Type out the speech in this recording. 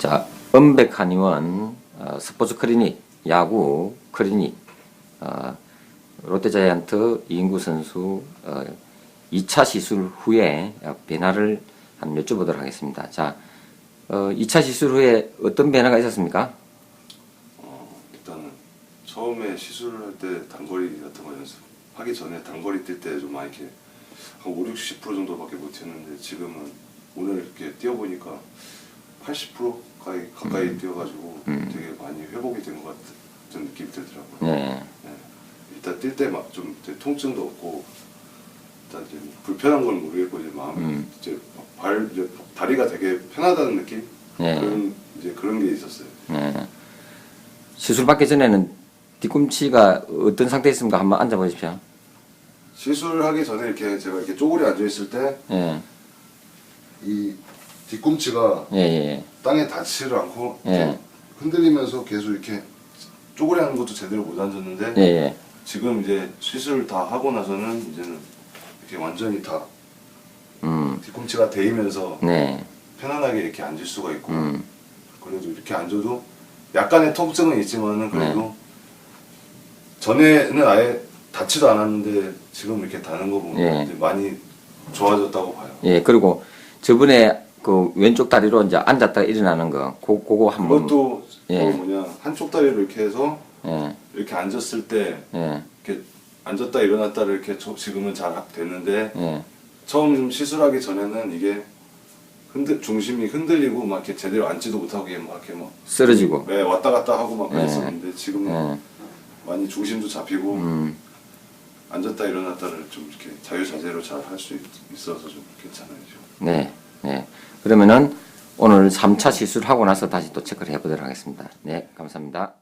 자, 은백 한의원 어, 스포츠 클리닉, 야구 클리닉, 어, 롯데자이언트 이인구 선수 어, 2차 시술 후에 어, 변화를 한번 여쭤보도록 하겠습니다. 자, 어, 2차 시술 후에 어떤 변화가 있었습니까? 어, 일단은 처음에 시술할 때 단거리 같은 거 연습하기 전에 단거리 뛸 때 좀 많이 이렇게 한 5, 60% 정도밖에 못 했는데 지금은 오늘 이렇게 뛰어보니까 80% 가까이, 가까이 뛰어가지고 되게 많이 회복이 된 것 같은 느낌이 들더라고요. 네. 네. 일단 뛸 때 막 좀 통증도 없고 일단 이제 불편한 건 모르겠고 이제 마음 음. 이제 발 이제 다리가 되게 편하다는 느낌 네. 그런 이제 그런 게 있었어요. 네. 시술 받기 전에는 뒤꿈치가 어떤 상태였습니까? 한번 앉아보십시오. 시술하기 전에 이렇게 제가 이렇게 쪼그려 앉아 있을 때이 예, 뒤꿈치가 예, 예. 땅에 닿지를 않고 예. 흔들리면서 계속 이렇게 쪼그려 앉는 것도 제대로 못 앉았는데 예, 예. 지금 이제 시술 다 하고 나서는 이제는 이렇게 완전히 다 음, 뒤꿈치가 대이면서 네. 편안하게 이렇게 앉을 수가 있고 음, 그래도 이렇게 앉아도 약간의 통증은 있지만은 그래도 네. 전에는 아예 닿지도 않았는데 지금 이렇게 닿는 거 보면 예. 이제 많이 좋아졌다고 봐요. 예. 그리고 저번에 그 왼쪽 다리로 이제 앉았다가 일어나는 거, 그, 그거 한번. 그것도 예. 그 뭐냐 한쪽 다리로 이렇게 해서 예, 이렇게 앉았을 때 예, 이렇게 앉았다 일어났다 를 이렇게 저- 지금은 잘 하- 됐는데 예. 처음 시술하기 전에는 이게 흔들 중심이 흔들리고 막 이렇게 제대로 앉지도 못하고 이게 막 이렇게 막 쓰러지고. 네, 왔다 갔다 하고 막 예. 그랬었는데 지금은 예. 많이 중심도 잡히고 음, 앉았다 일어났다를 좀 이렇게 자유자재로 잘 할 수 있어서 좀 괜찮아요. 지금. 네, 네. 그러면은 오늘 3차 시술하고 나서 다시 또 체크를 해보도록 하겠습니다. 네, 감사합니다.